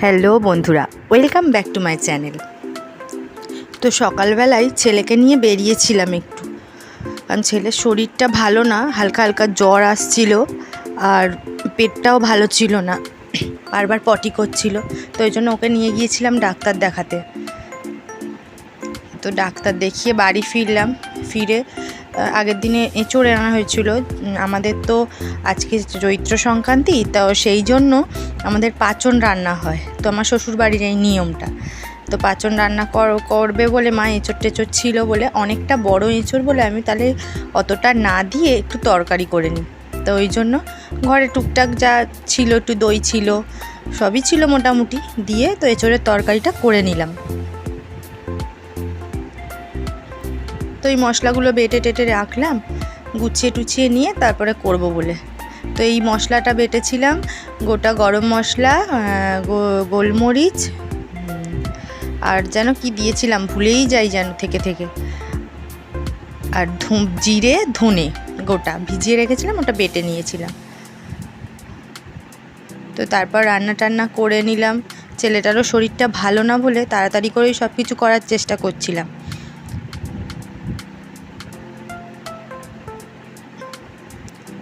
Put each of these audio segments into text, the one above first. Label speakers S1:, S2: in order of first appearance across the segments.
S1: Hello বন্ধুরা, welcome back to my channel. তো সকালবেলায় ছেলেকে নিয়ে বেরিয়েছিলাম একটু। কারণ ছেলের শরীরটা ভালো না, হালকা হালকা জ্বর আসছিল আর পেটটাও ভালো ছিল না, বারবার পটি করছিল। তো ওই জন্য ওকে নিয়ে গিয়েছিলাম ডাক্তার দেখাতে। তো ডাক্তার দেখিয়ে বাড়ি ফিরলাম, ফিরে আগের দিনে এঁচড় আনা হয়েছিল। আমাদের তো আজকে চৈত্র সংক্রান্তি, তো সেই জন্য আমাদের পাচন রান্না হয়। তো আমার শ্বশুর বাড়ির এই নিয়মটা। তো পাচন রান্না কর- করবে বলে মা এঁচড় টেঁচড় ছিল বলে, অনেকটা বড় এঁচড় বলে আমি তাহলে অতটা না দিয়ে একটু তরকারি করে নিই। তো ওই জন্য ঘরে টুকটাক যা ছিল, একটু দই ছিল, সবই ছিল মোটামুটি। দিয়ে তো এঁচড়ের তরকারিটা করে নিলাম। তো এই মশলাগুলো বেটে টেটে রাখলাম, গুছিয়ে টুছিয়ে নিয়ে তারপরে করব বলে। তো এই মশলাটা বেটেছিলাম, গোটা গরম মশলা গোলমরিচ, আর যেন কি দিয়েছিলাম ভুলেই যাই যেন থেকে থেকে। আর জিরে, ধনে গোটা ভিজিয়ে রেখেছিলাম, ওটা বেটে নিয়েছিলাম। তো তারপর রান্না টান্না করে নিলাম। ছেলেটারও শরীরটা ভালো না বলে তাড়াতাড়ি করেই সব কিছু করার চেষ্টা করছিলাম।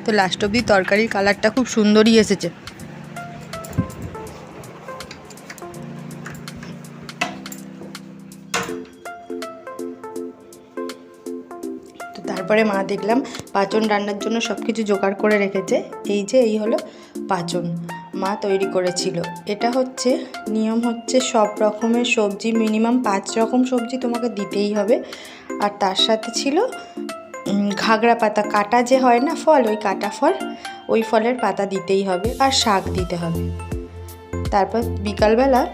S1: তো লাস্ট অবধি তরকারির কালারটা খুব সুন্দরই এসেছে। তারপরে মা দেখলাম পাচন রান্নার জন্য সব কিছু জোগাড় করে রেখেছে। এই যে, এই হলো পাচন মা তৈরি করেছিল। এটা হচ্ছে, নিয়ম হচ্ছে সব রকমের সবজি মিনিমাম পাঁচ রকম সবজি তোমাকে দিতেই হবে। আর তার সাথে ছিল ঘাগরা পাতা কাটা যে হয় না ফল, ওই কাটা ফল, ওই ফলের পাতা দিতেই হবে আর শাক দিতে হবে। তারপর বিকালবেলা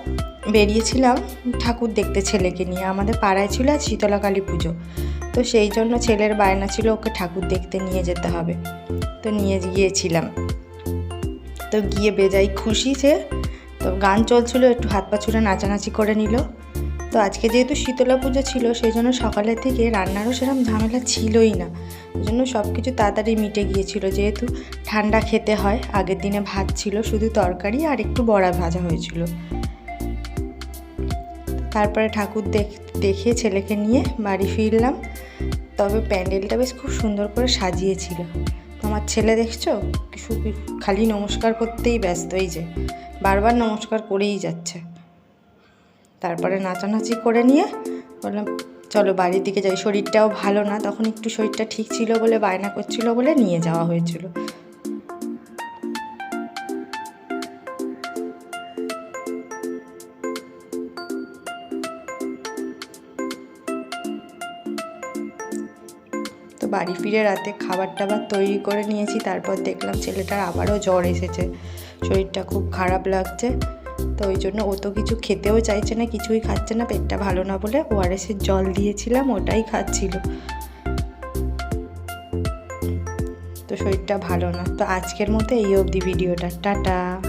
S1: বেরিয়েছিলাম ঠাকুর দেখতে ছেলেকে নিয়ে। আমাদের পাড়ায় ছিল শীতলা কালী পুজো। তো সেই জন্য ছেলের বায়না ছিল ওকে ঠাকুর দেখতে নিয়ে যেতে হবে। তো নিয়ে গিয়েছিলাম। তো গিয়ে বেজাই খুশি সে তো গান চলছিল, একটু হাত পা ছুড়ে নাচানাচি করে নিল। তো আজকে যেহেতু শীতলা পুজো ছিল, সেই জন্য সকালের থেকে রান্নারও সেরকম ঝামেলা ছিলই না। ওই জন্য সব কিছু তাড়াতাড়ি মিটে গিয়েছিল, যেহেতু ঠান্ডা খেতে হয়, আগের দিনে ভাত ছিল, শুধু তরকারি আর একটু বড়া ভাজা হয়েছিল। তারপরে ঠাকুর দেখ, দেখে ছেলেকে নিয়ে বাড়ি ফিরলাম। তবে প্যান্ডেলটা বেশ খুব সুন্দর করে সাজিয়েছিল। আমার ছেলে দেখছ? খালি নমস্কার করতেই ব্যস্ত, এই যে বারবার নমস্কার করেই যাচ্ছে। তারপরে নাচানাচি করে নিয়ে বললাম, চলো বাড়ির দিকে যাই। শরীরটাও ভালো না, তখন একটু শরীরটা ঠিক ছিল বলে, বায়না করছিল বলে নিয়ে যাওয়া হয়েছিল। তো বাড়ি ফিরে রাতে খাবার টাবার তৈরি করে নিয়েছি, তারপর দেখলাম ছেলেটার আবারও জ্বর এসেছে। শরীরটা খুব খারাপ লাগছে। তো ওই জন্য ও তো কিছু খেতেও চাইছে না, কিছুই খাচ্ছে না, পেটটা ভালো না বলে ওআরএসের জল দিয়েছিলাম, ওটাই খাচ্ছিল। তো শরীরটা ভালো না। তো আজকের মতো এই অবধি ভিডিওটা। টাটা।